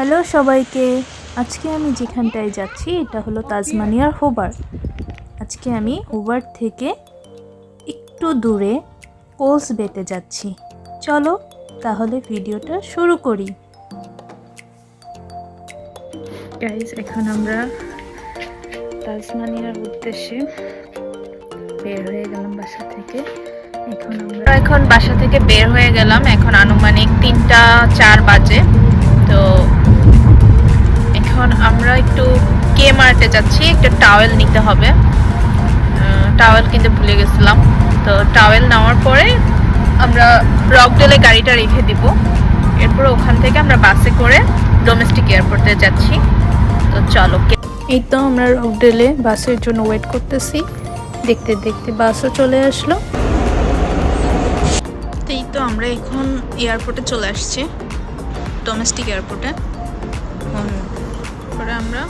Hello সবাইকে। আজকে আমি যেখানটায় যাচ্ছি, এটা হলো তাজমানিয়ার হোবার। আজকে আমি হোবার থেকে একটু দূরে কোলস বেতে যাচ্ছি। চলো তাহলে ভিডিওটা শুরু করি। গাইজ এখন আমরা তাজমানিয়ার উদ্দেশ্যে বের হয়ে গেলাম বাসা থেকে। এখন এখন বাসা থেকে বের হয়ে গেলাম। এখন আনুমানিক তিনটা চার বাজে। তো এখন আমরা একটু কে মার্টে যাচ্ছি একটা টাওয়েল নিতে হবে। টাওয়েল কিনতে ভুলে গেছিলাম। তো টাওয়েল নেওয়ার পরে আমরা রকডেলে গাড়িটা রেখে দিব। এরপর ওখান থেকে আমরা বাসে করে ডোমেস্টিক এয়ারপোর্টে যাচ্ছি। তো চলো এই তো আমরা রকডেলে বাসের জন্য ওয়েট করতেছি। দেখতে দেখতে বাসও চলে আসলো। তো এই তো আমরা এখন এয়ারপোর্টে চলে আসছি ডোমেস্টিক এয়ারপোর্টে পরে আমরা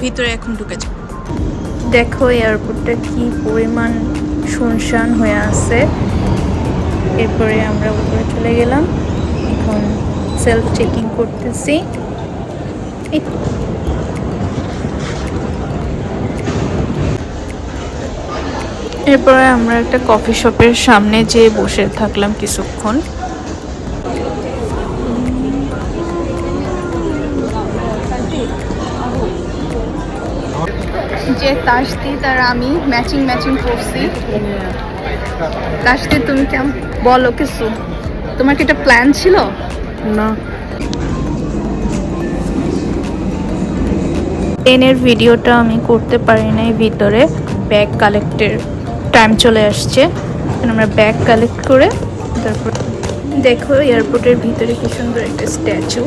ভিতরে এখন ঢুকে যাব। দেখো, এয়ারপোর্টটা কি পরিমাণ শুনশান হয়ে আছে। এরপরে আমরা উপরে চলে গেলাম। এখন সেলফ চেকিং করতেছি। এরপরে আমরা একটা কফি শপের সামনে যেয়ে বসে থাকলাম কিছুক্ষণ। যে তাসদিদ আর আমি ম্যাচিং ম্যাচিং করছি। তাসদিদ তুমি কেমন বলো কিছু। তোমার কি একটা প্ল্যান ছিল? না। ট্রেনের ভিডিওটা আমি করতে পারি নাই ভিতরে ব্যাগ কালেক্টের টাইম চলে আসছে। আমরা ব্যাগ কালেক্ট করে তারপর দেখো এয়ারপোর্টের ভিতরে কি সুন্দর একটা স্ট্যাচু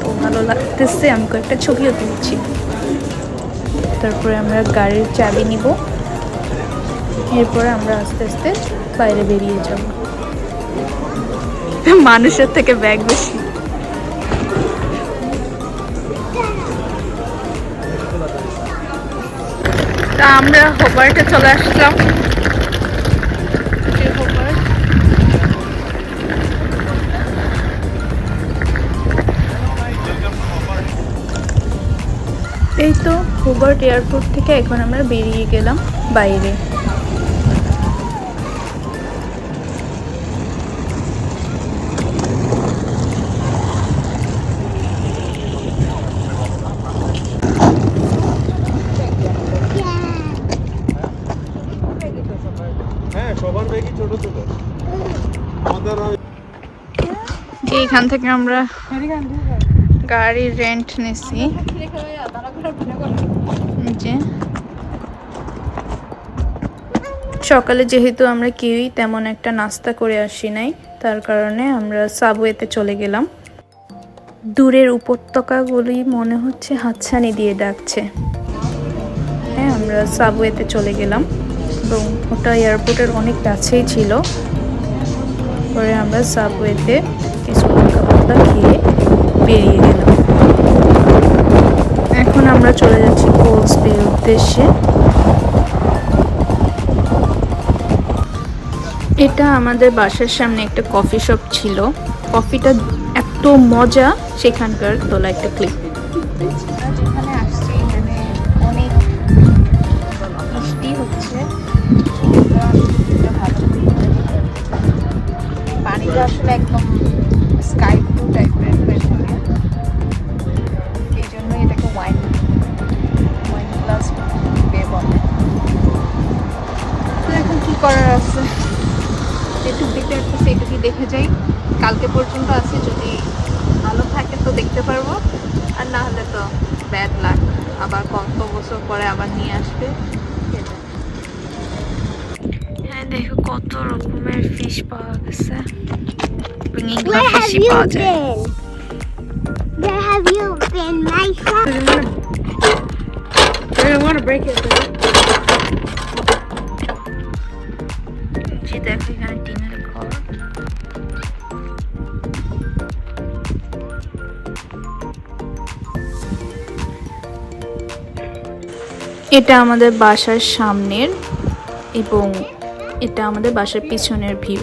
তো ভালো লাগতেছে আমি কয়েকটা ছবিও তুলছি। তারপরে আমরা গাড়ির চাবি নিব। এরপরে আমরা আস্তে আস্তে বাইরে বেরিয়ে যাব। মানুষের থেকে ব্যাগ বেশি। তা আমরা হোবার্টে চলে আসলাম। এই তো হোবার্ট এয়ারপোর্ট থেকে এখন আমরা বেরিয়ে গেলাম বাইরে। হ্যাঁ সবার ছোট ছোট। যে এখান থেকে আমরা গাড়ি রেন্ট নিছি। সকালে যেহেতু আমরা কেউই তেমন একটা নাস্তা করে আসি নাই, তার কারণে আমরা সাবওয়েতে চলে গেলাম। দূরের উপত্যকাগুলি মনে হচ্ছে হাতছানি দিয়ে ডাকছে। হ্যাঁ আমরা সাবওয়েতে চলে গেলাম। এবং ওটা এয়ারপোর্টের অনেক কাছেই ছিল। পরে আমরা সাবওয়েতে কিছু হালকা খেয়ে বেরিয়ে গেলাম। এখন আমরা চলে যাচ্ছি কোলস বে উদ্দেশ্যে। এটা আমাদের বাসার সামনে একটা কফি শপ ছিল। কফিটা এত মজা, সেখানকার তোলা একটা ক্লিপ পরে আবার নিয়ে আসবে হ্যাঁ দেখো কত রকমের ফিশ পাওয়া গেছে Where have ফিশই you পাওয়া যায় been? Where have you been, my son? I don't want to break it. যে এটা আমাদের বাসার সামনের এবং এটা আমাদের বাসার পিছনের ভিউ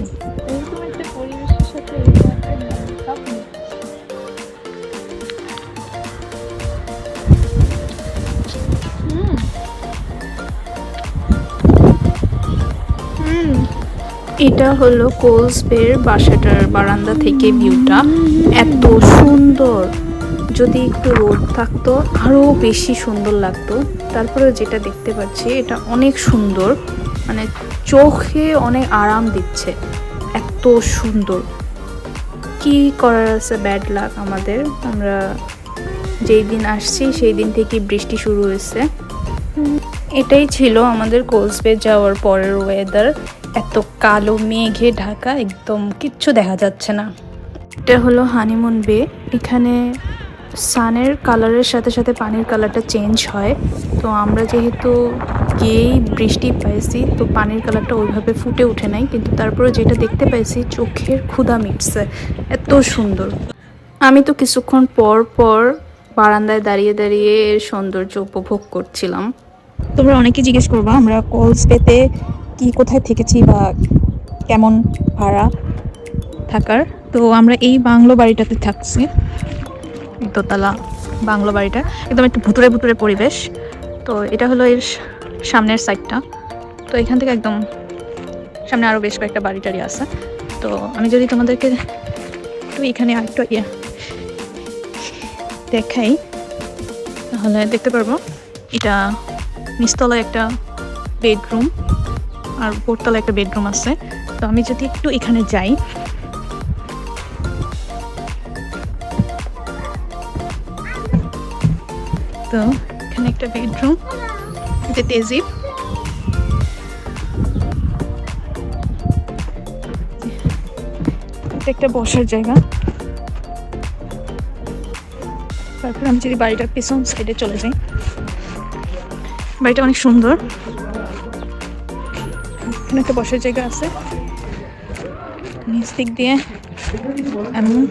এটা হলো কোলস বের বাসাটার বারান্দা থেকে ভিউটা এত সুন্দর। যদি একটু রোদ থাকতো আরও বেশি সুন্দর লাগতো। তারপরে যেটা দেখতে পাচ্ছি, এটা অনেক সুন্দর। মানে চোখে অনেক আরাম দিচ্ছে। এত সুন্দর। কি করার আছে? ব্যাড লাক আমাদের। আমরা যেই দিন আসছি, সেই দিন থেকে বৃষ্টি শুরু হয়েছে। এটাই ছিল আমাদের কোলসবে যাওয়ার পরের ওয়েদার এত কালো মেঘে ঢাকা, একদম কিচ্ছু দেখা যাচ্ছে না। এটা হলো হানিমুন বে এখানে সানের কালারের সাথে সাথে পানির কালারটা চেঞ্জ হয়। তো আমরা যেহেতু গিয়েই বৃষ্টি পাইছি, তো পানির কালারটা ওইভাবে ফুটে ওঠে নাই। কিন্তু তারপরে যেটা দেখতে পাইছি, চোখের ক্ষুধা মিটছে। এত সুন্দর। আমি তো কিছুক্ষণ পর পর বারান্দায় দাঁড়িয়ে দাঁড়িয়ে এর সৌন্দর্য উপভোগ করছিলাম। তোমরা অনেকে জিজ্ঞেস করবা, আমরা কলস পেতে কি কোথায় থেকেছি বা কেমন ভাড়া থাকার। তো আমরা এই বাংলো বাড়িটাতে থাকছি। দোতলা বাংলো বাড়িটা। একদম একটু ভুতুরে ভুতুরে পরিবেশ। তো এটা হলো এর সামনের সাইডটা তো এখান থেকে একদম সামনে আরও বেশ কয়েকটা বাড়ি টাড়ি আছে। তো আমি যদি তোমাদেরকে একটু এখানে আরেকটু ইয়ে দেখাই, তাহলে দেখতে পারব। এটা নিচতলায় একটা বেডরুম আর উপরতলায় একটা বেডরুম আছে। তো আমি যদি একটু এখানে যাই তো এখানে একটা বেডরুম এটা তেজিব এটা একটা বসার জায়গা। তারপর আমি যদি বাড়িটার পেছন সাইডে চলে যাই। বাড়িটা অনেক সুন্দর। এখানে একটা বসার জায়গা আছে। নিচ দিক দিয়ে এমন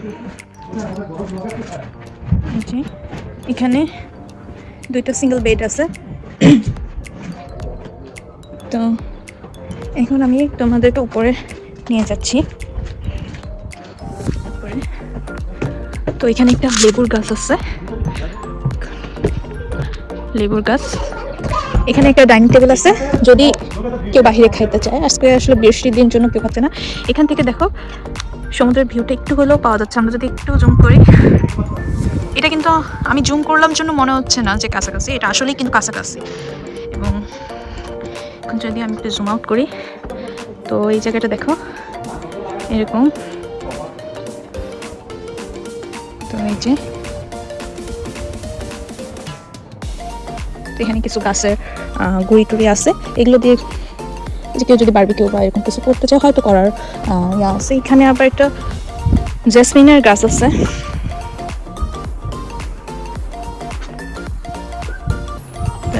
এখানে দুইটা সিঙ্গেল বেড আছে। তো এখন আমি তোমাদেরকে উপরে নিয়ে যাচ্ছি। তো এখানে একটা লেবুর গাছ আছে। লেবুর গাছ। এখানে একটা ডাইনিং টেবিল আছে। যদি কেউ বাহিরে খাইতে চায়, আজকে আসলে বৃষ্টির দিন জন্য কেউ খাচ্ছে না। এখান থেকে দেখো সমুদ্রের ভিউটা একটু হলেও পাওয়া যাচ্ছে। আমরা যদি একটু জুম করি, এটা কিন্তু আমি জুম করলাম জন্য মনে হচ্ছে না যে কাছাকাছি। এটা আসলেই কিন্তু কাছাকাছি। এবং এখন যদি আমি একটু জুম আউট করি, তো এই জায়গাটা দেখো, এরকম। তো এই যে এখানে কিছু গাছের গুঁড়ি টুড়ি আছে। এগুলো দিয়ে যে কেউ যদি বারবিকিউ বা এরকম কিছু করতে চায়, হয়তো করার ইয়ে আছে। এখানে আবার একটা জেসমিনের গাছ আছে।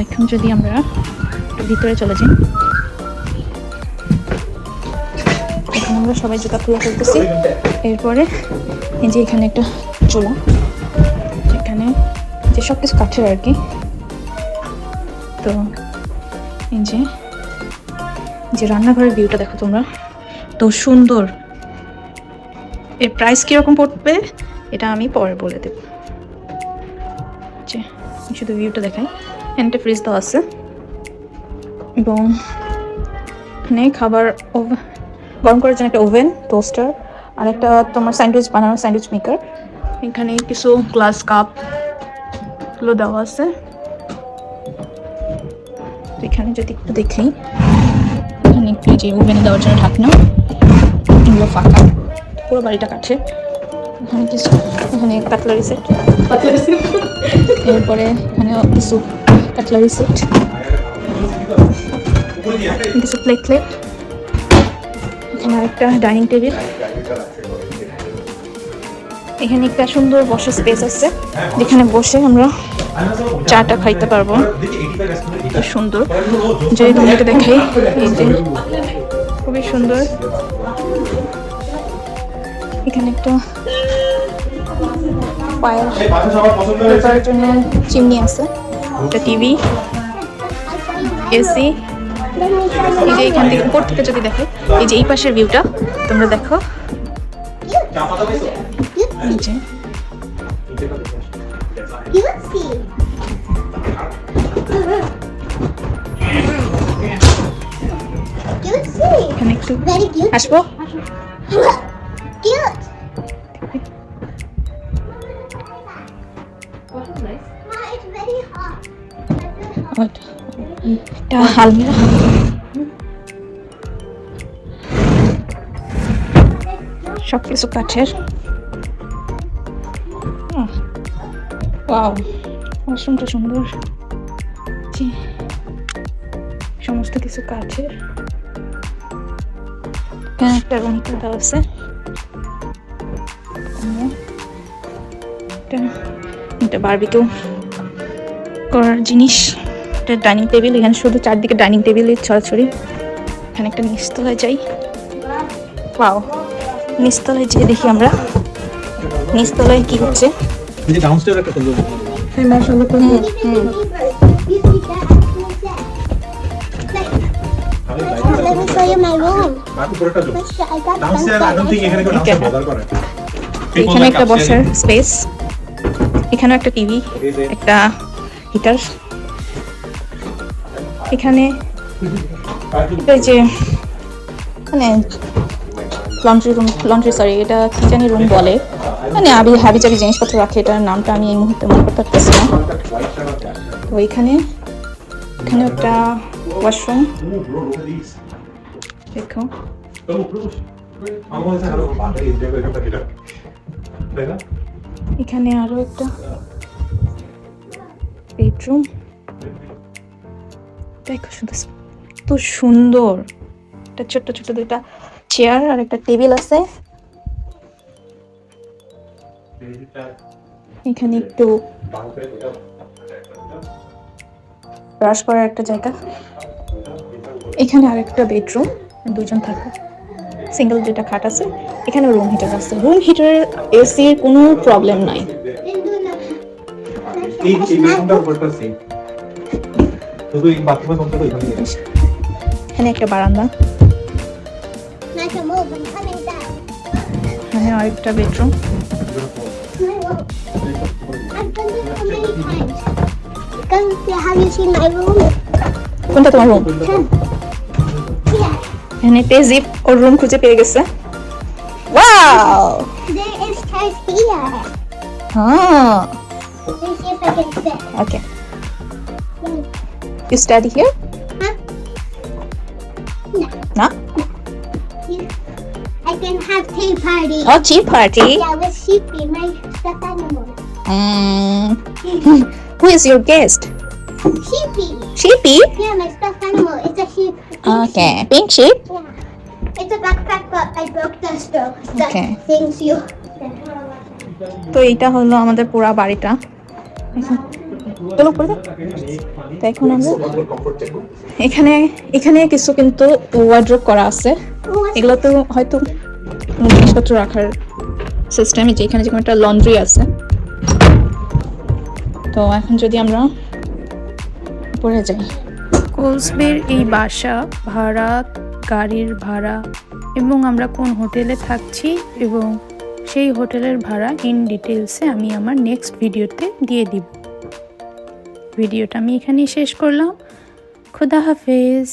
এখন যদি আমরা ভিতরে চলে যাই। এখন আমরা সবাই জুতা খুলে ফেলতেছি। এরপরে এই যে এখানে একটা চুলা। এখানে যে সব কিছু কাঠের আর কি। তো এই যে যে রান্নাঘরের ভিউটা দেখো তোমরা, তো সুন্দর। এর প্রাইস কীরকম পড়বে, এটা আমি পরে বলে দেব। শুধু ভিউটা দেখাই। একটা ফ্রিজ দেওয়া আছে। এবং এখানে খাবার গরম করার জন্য একটা ওভেন টোস্টার আর একটা তোমার স্যান্ডউইচ বানানো স্যান্ডউইচ মেকার এখানে কিছু গ্লাস কাপগুলো দেওয়া আছে। এখানে যদি একটু দেখি। এখানে একটু যে ওভেনে দেওয়ার জন্য ঢাকনা, এগুলো ফাঁকা, পুরো বাড়িটা কাঠে এখানে কিছু এখানে কাটলারি সেট এরপরে এখানে কিছু কাটলারি সেট কিছু প্লেট প্লেট এখানে আরেকটা ডাইনিং টেবিল এখানে একটা সুন্দর বসার স্পেস আছে, যেখানে বসে আমরা চাটা খাইতে পারব। সুন্দর। যদি তোমাকে দেখাই। এই যে, খুবই সুন্দর। এখানে একটা পায়ের জন্য চিমনি আছে, একটা টিভি, এসি। এই যে এখান থেকে উপর থেকে যদি দেখো, এই যে এই পাশের ভিউটা তোমরা দেখো। See. এখানে একটু. আসব এটা আলমিরা সব কিছু কাঠের ওয়াও ওয়াশরুমটা সুন্দর। সমস্ত কিছু কাঠের। এখানে একটা রুম দেওয়া আছে। এটা- বারবিকিউ করার জিনিস। এটা ডাইনিং টেবিল এখানে শুধু চারদিকে ডাইনিং টেবিলের ছড়াছড়ি। এখানে একটা নিচতলায় যাই। পাও নিচতলায় যেয়ে দেখি আমরা। নিচতলায় কি হচ্ছে? যে ডাউনস্টেয়ার একটা Let me show you my room. I thing এখানে কোনো Okay. করে এখানে একটা বসার স্পেস এখানে একটা টিভি একটা হিটার এখানে এই যে মানে লন্ড্রি রুম লন্ড্রি সরি এটা কি জানি রুম বলে। মানে আবি হাবি জাবি জিনিসপত্র রাখে, এটার নামটা আমি এই মুহূর্তে মনে করতে পারতেছি না। তো এখানে এখানে একটা ওয়াশরুম দেখো। এখানে আরও একটা বেডরুম দেখো শুধু তো সুন্দর। একটা ছোট্ট ছোট্ট দুইটা চেয়ার আর একটা টেবিল আছে। এখানে একটু ব্রাশ করার একটা জায়গা। এখানে আরেকটা বেডরুম দুজন থাকে। সিঙ্গেল যেটা খাট আছে এখানে রুম হিটার আছে। রুম হিটারের এসির কোনো প্রবলেম নাই। এখানে একটা বারান্দা. এখানে আরেকটা bedroom Come, have you seen my room? কোনটা তোমার রুম Yeah. এখানে তেজিপ ওর রুম খুঁজে পেয়ে গেছে wow There is stairs here. হ্যাঁ Let me see if I can fit. Okay you study here Huh? না You, I can have tea party. Oh tea party Yeah, with Sheepy, my stuffed animal. Who is your guest Sheepy. Sheepy Yeah, my stuffed animal. It's a sheep. Okay pink sheep Yeah. It's a backpack, but I broke the straw. The Okay. things you. তো এইটা হলো আমাদের পুরা বাড়িটা। তো এখন আমরা এখানে এখানে কিছু কিন্তু ওয়ার্ড্রপ করা আছে এগুলো তো হয়তো জিনিসপত্র রাখার সিস্টেমে যে এখানে যেমন একটা লন্ড্রি আছে তো এখন যদি আমরা উপরে যায়। কোলসবের এই বাসা, ভাড়া, গাড়ির ভাড়া এবং আমরা কোন হোটেলে থাকছি এবং সেই হোটেলের ভাড়া ইন ডিটেলসে আমি আমার নেক্সট ভিডিওতে দিয়ে দিব। ভিডিওটা আমি এখানেই শেষ করলাম। খুদা হাফেজ।